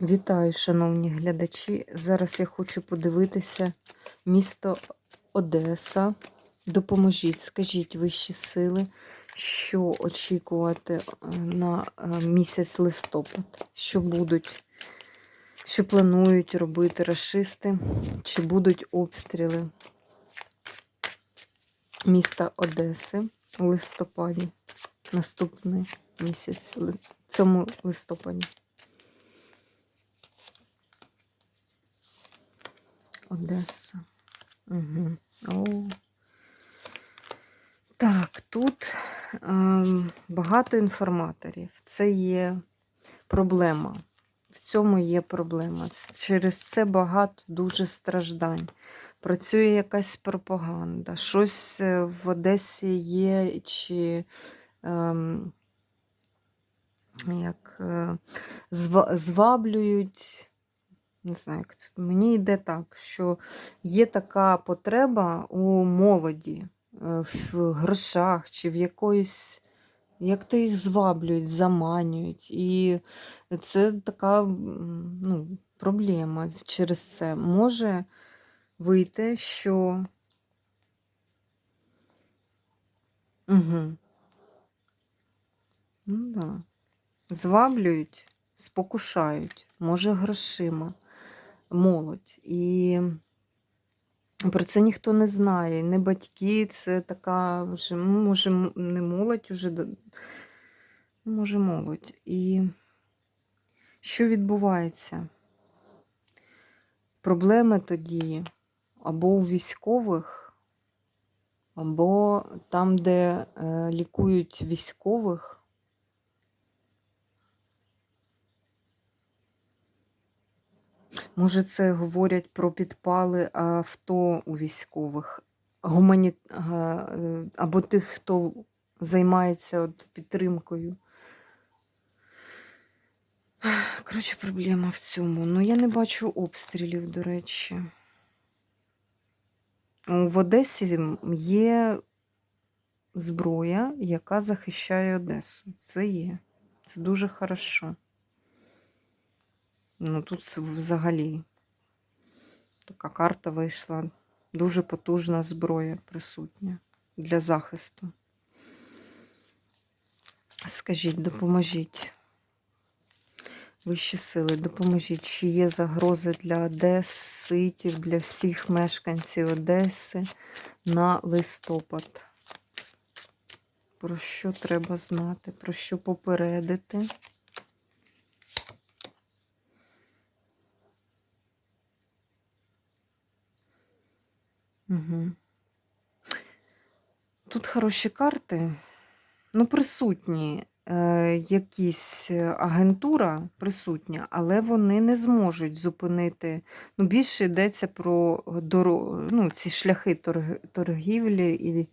Вітаю, шановні глядачі. Зараз я хочу подивитися місто Одеса. Допоможіть, скажіть вищі сили, що очікувати е, на е, місяць листопад, що будуть, що планують робити рашисти, чи будуть обстріли міста Одеси у листопаді, наступний місяць, цьому листопаді. Одеса. Угу. О. Так, тут ем, багато інформаторів. Це є проблема. В цьому є проблема. Через це багато дуже страждань. Працює якась пропаганда. Щось е, в Одесі є, чи ем, як е, зва- зваблюють не знаю, як це. Мені йде так, що є така потреба у молоді е, в грошах чи в якоїсь, як то їх зваблюють, заманюють. І це така ну, проблема через це. Може вийти, що. Угу. Ну, да. Зваблюють, спокушають, може грошима молодь. І про це ніхто не знає. Не батьки, це така вже, може, не молодь уже, може, молодь. І що відбувається? Проблеми тоді або у військових, або там, де е, лікують військових. Може, це говорять про підпали авто у військових, гумані... е, або тих, хто займається от підтримкою. Коротше, проблема в цьому. Ну, я не бачу обстрілів, до речі. В Одесі є зброя, яка захищає Одесу. Це є. Це дуже хорошо. Ну, тут взагалі така карта вийшла. Дуже потужна зброя присутня для захисту. Скажіть, допоможіть. Вищі сили, допоможіть, чи є загрози для Одеситів, для всіх мешканців Одеси на листопад. Про що треба знати, про що попередити? Угу. Тут хороші карти. Ну, присутні е, якісь е, агентура присутня, але вони не зможуть зупинити. Ну, більше йдеться про доро... ну, ці шляхи торг... торгівлі і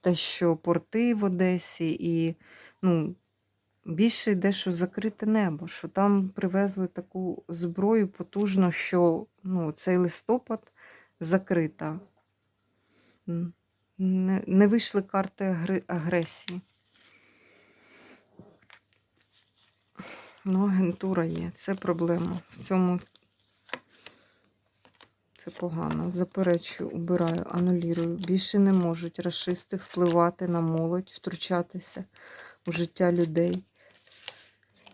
те, що порти в Одесі, і ну, більше йде, що закрите небо, що там привезли таку зброю потужну, що ну, цей листопад закрита. Не вийшли карти агресії. Ну, агентура є, це проблема. В цьому це погано. Заперечую, убираю, анулірую. Більше не можуть расисти впливати на молодь, втручатися у життя людей.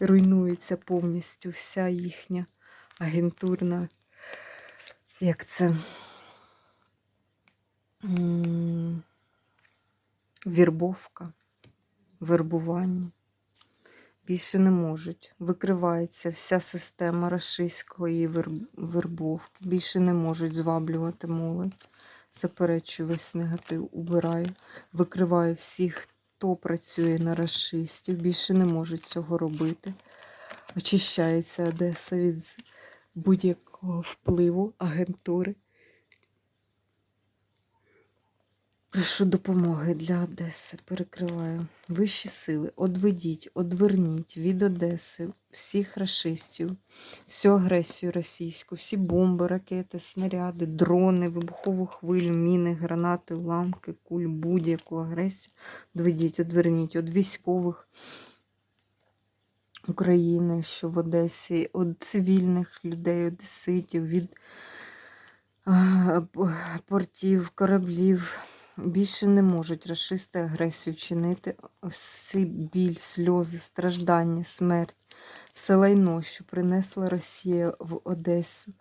Руйнується повністю вся їхня агентурна, як це. Вірбовка, вербування. Більше не можуть. Викривається вся система рашистської вербовки. Більше не можуть зваблювати молодь. Заперечую весь негатив, убираю. Викриваю всіх, хто працює на рашистів. Більше не можуть цього робити. Очищається Одеса від будь-якого впливу агентури. Прошу допомоги для Одеси. Перекриваю. Вищі сили, одведіть, одверніть від Одеси всіх рашистів, всю агресію російську, всі бомби, ракети, снаряди, дрони, вибухову хвилю, міни, гранати, уламки, куль, будь-яку агресію. Одведіть, одверніть від військових, України, що в Одесі, від цивільних людей, одеситів, від портів, кораблів. Більше не можуть расисти агресію чинити. Всі біль, сльози, страждання, смерть, все лайно, що принесла Росія в Одесу,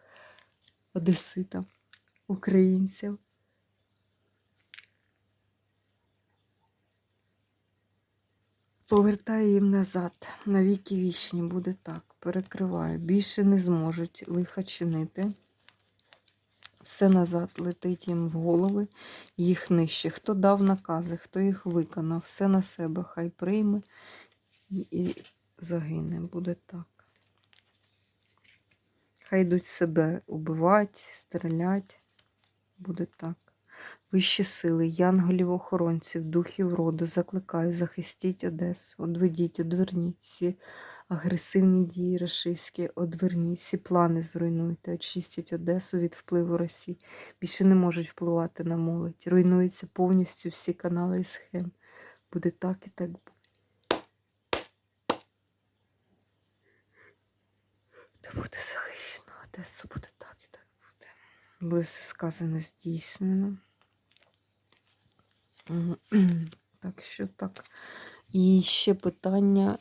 Одеситам, українцям. Повертаю їм назад. На віки вічні буде так. Перекриваю. Більше не зможуть лиха чинити. Все назад летить їм в голови, їх нижче. Хто дав накази, хто їх виконав, все на себе хай прийме і, загине. Буде так. Хай йдуть себе убивать, стрілять. Буде так. Вищі сили, янголів-охоронців, духів роду, закликаю, захистіть Одесу, одведіть, одверніть всі агресивні дії рашистські, одверніть, всі плани зруйнуйте, очистіть Одесу від впливу Росії. Більше не можуть впливати на молодь. Руйнуються повністю всі канали і схем. Буде так і так буде. Та буде захищено Одесу, буде так і так буде. Буде все сказане здійснено. Так, що так. І ще питання.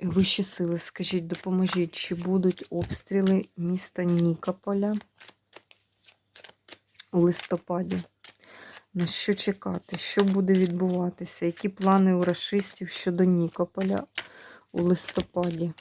Вищі сили, скажіть, допоможіть, чи будуть обстріли міста Нікополя у листопаді? На що чекати? Що буде відбуватися? Які плани у расистів щодо Нікополя у листопаді?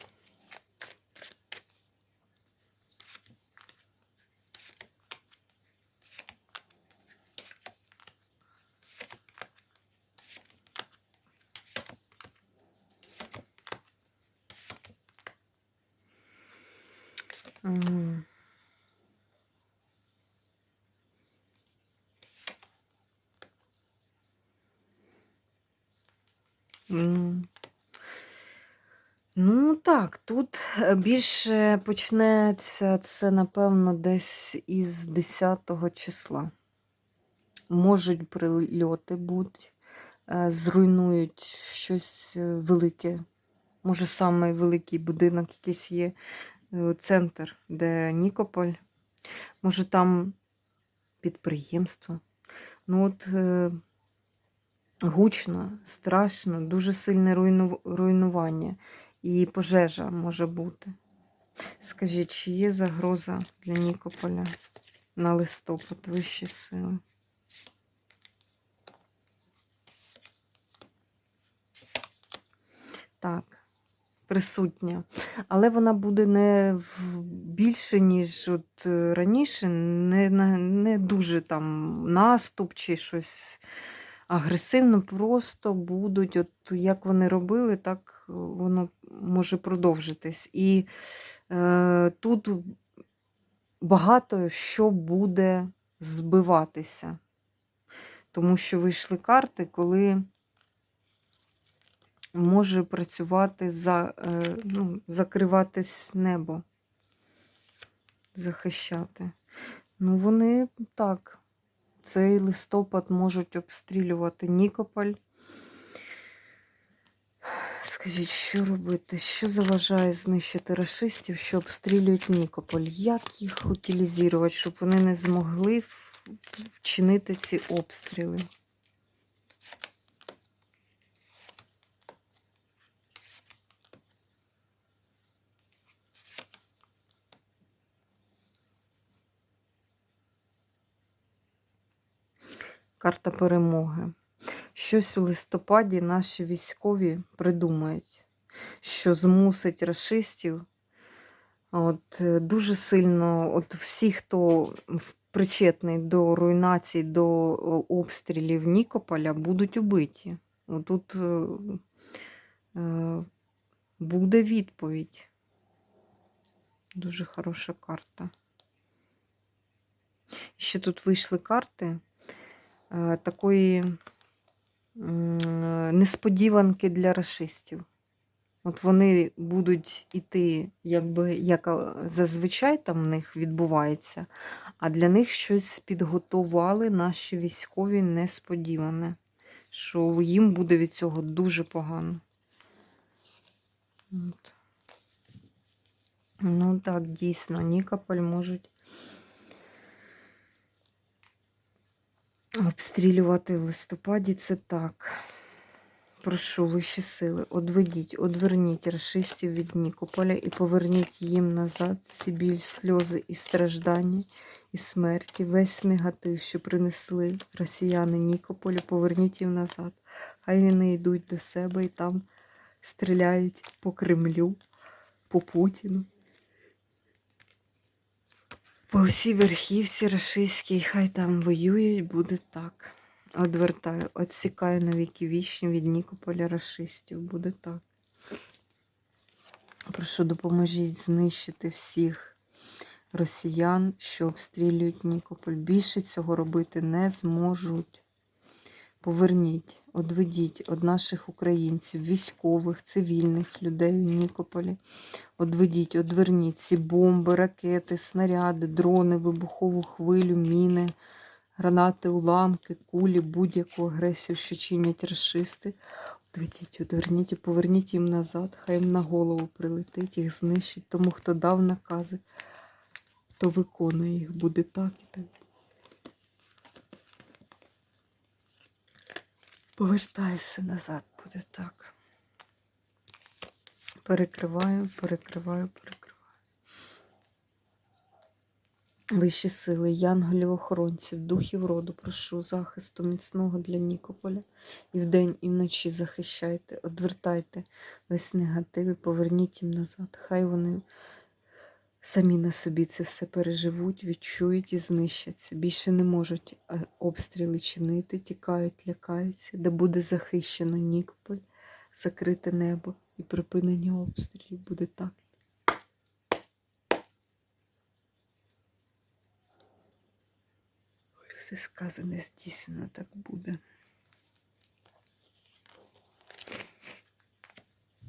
Ну так, тут е, більше почнеться це, напевно, десь із 10 числа. Можуть прильоти бути, е, зруйнують щось е, велике. Може, саме великий будинок якийсь є, центр, де Нікополь. Може, там підприємство. Ну от е, гучно, страшно, дуже сильне руйну, руйнування і пожежа може бути. Скажіть, чи є загроза для Нікополя на листопад вищі сили? Так, присутня. Але вона буде не більше, ніж от е, раніше, не, не дуже там наступ чи щось агресивно, просто будуть, от як вони робили, так воно може продовжитись. І е, тут багато що буде збиватися. Тому що вийшли карти, коли може працювати за, е, ну, закриватись небо, захищати. Ну, вони так, цей листопад можуть обстрілювати Нікополь. Скажіть, що робити? Що заважає знищити рашистів, що обстрілюють Нікополь? Як їх утилізувати, щоб вони не змогли вчинити ці обстріли? Карта перемоги. Щось у листопаді наші військові придумають, що змусить расистів от, е, дуже сильно, от всі, хто причетний до руйнації, до обстрілів Нікополя, будуть убиті. Тут е, е, буде відповідь. Дуже хороша карта. Ще тут вийшли карти е, такої несподіванки для расистів. От вони будуть іти, якби як е, зазвичай там в них відбувається, а для них щось підготували наші військові несподіване, що їм буде від цього дуже погано. От. Ну так, дійсно, Нікополь можуть обстрілювати в листопаді. Це так. Прошу вищі сили, одведіть, одверніть расистів від Нікополя і поверніть їм назад ці біль, сльози і страждання, і смерті, весь негатив, що принесли росіяни Нікополю, поверніть їм назад. Хай вони йдуть до себе і там стріляють по Кремлю, по Путіну. По всій верхівці рашистській, хай там воюють, буде так. Одвертаю, отсікаю на віки вічні від Нікополя рашистів, буде так. Прошу, допоможіть знищити всіх росіян, що обстрілюють Нікополь. Більше цього робити не зможуть. Поверніть, одведіть від наших українців, військових, цивільних людей у Нікополі. Одведіть, одверніть ці бомби, ракети, снаряди, дрони, вибухову хвилю, міни, гранати, уламки, кулі, будь-яку агресію, що чинять расисти. Одведіть, одверніть і поверніть їм назад, хай їм на голову прилетить, їх знищить. Тому хто дав накази, то виконує їх. Буде так і так. Повертаюся назад, буде так. Перекриваю, перекриваю, перекриваю. Вищі сили, янголів охоронців, духів роду, прошу захисту міцного для Нікополя. І вдень, і вночі захищайте, одвертайте весь негатив і поверніть їм назад. Хай вони самі на собі це все переживуть, відчують і знищаться. Більше не можуть е, обстріли чинити, тікають, лякаються, де буде захищено Нікополь, закрите небо і припинення обстрілів буде так. Все сказане здійснено так буде.